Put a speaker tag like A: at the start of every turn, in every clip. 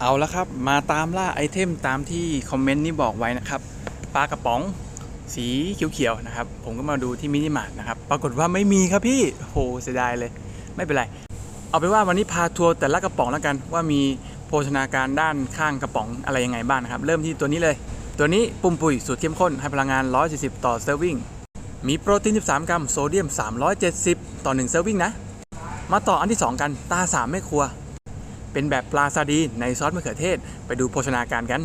A: เอาแล้วครับ มาตามล่าไอเทมตามที่คอมเมนต์นี้บอกไว้นะครับปลากระป๋องสีเขียวๆนะครับ ผมก็มาดูที่มินิมาร์ทนะครับ ปรากฏว่าไม่มีครับพี่โหเสียดายเลย ไม่เป็นไร เอาเป็นว่าวันนี้พาทัวร์แต่ละกระป๋องแล้วกันว่ามีโภชนาการด้านข้างกระป๋องอะไรยังไงบ้างนะครับ เริ่มที่ตัวนี้เลย ตัวนี้ปุ่มปุ๋ยสูตรเข้มข้นให้พลังงาน 140 ต่อเซอร์วิงมีโปรตีน 13 กรัมโซเดียม 370 ต่อ1เซอร์วิงนะ มาต่ออันที่ 2 กันตาสามแม่ครัว เป็นแบบปลาซาดีนในซอสมะเขือเทศ ไปดูโภชนาการกัน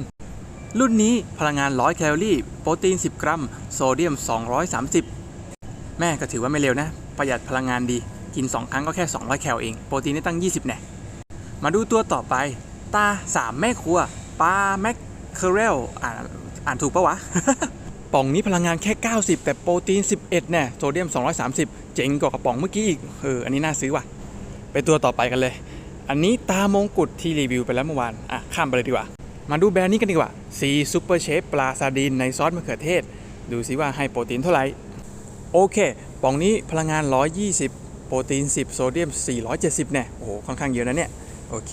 A: รุ่นนี้พลังงาน 100 แคลอรี่ โปรตีน 10 กรัม โซเดียม 230 แม่ก็ถือว่าไม่เร็วนะ ประหยัดพลังงานดี กิน 2 ครั้งก็แค่ 200 แคลเอง โปรตีนได้ตั้ง 20แน่มาดูตัวต่อไป ตา 3 แม่ครัวปลาแมคเคอเรลอ่านอ่านถูกปะวะป่องนี้พลังงานแค่ 90 แต่โปรตีน 11แน่โซเดียม 230 เจ๋งกว่ากระป๋องเมื่อกี้อีก เออ อันนี้น่าซื้อว่ะ ไปตัวต่อไปกันเลย อันนี้ตามงกุฎที่รีวิวไปแล้วเมื่อวาน อะ ข้ามไปเลยดีกว่า มาดูแบรนด์นี้กันดีกว่าซีซูเปอร์เชฟปลาซาดีนในซอสมะเขือเทศ ดูซิว่าให้โปรตีนเท่าไหร่ โอเคป่องนี้พลังงาน 120 โปรตีน 10 โซเดียม 470แน่โอ้โห ค่อนข้างเยอะนะเนี่ย โอเค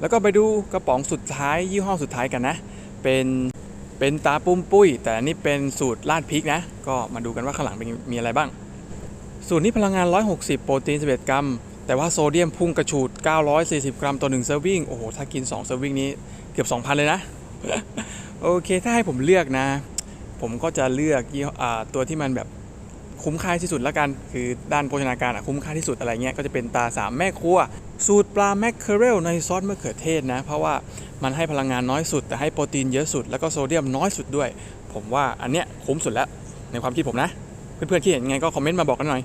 A: แล้วก็ไปดูกระป๋องสุดท้ายยี่ห้อสุดท้ายกันนะ เป็นเป็นตาปุ้มปุ้ย แต่อันนี้เป็นสูตรราดพริกนะ ก็มาดูกันว่าข้างหลังเป็นมีอะไรบ้าง สูตรนี้พลังงาน 160 โปรตีน 11 กรัม แต่ว่าโซเดียมพุ่งกระฉูด 940 กรัมต่อ1เซอร์วิงโอ้โห ถ้ากิน 2 เซอร์วิงนี้เกือบ 2,000 เลยนะ โอเค ถ้าให้ผมเลือกนะ ผมก็จะเลือกอตัวที่มันแบบคุ้มค่าที่สุดละกัน คือด้านโภชนาการอะคุ้มค่าที่สุดอะไรเงี้ย ก็จะเป็นตา 3 แม่ครัว สูตรปลาแมคเคอเรลในซอสมะเขือเทศนะ เพราะว่ามันให้พลังงานน้อยสุด แต่ให้โปรตีนเยอะสุด แล้วก็โซเดียมน้อยสุดด้วย ผมว่าอันเนี้ยคุ้มสุดแล้วในความคิดผมนะ เพื่อนๆคิดเห็นยังไงก็คอมเมนต์มาบอกกันหน่อย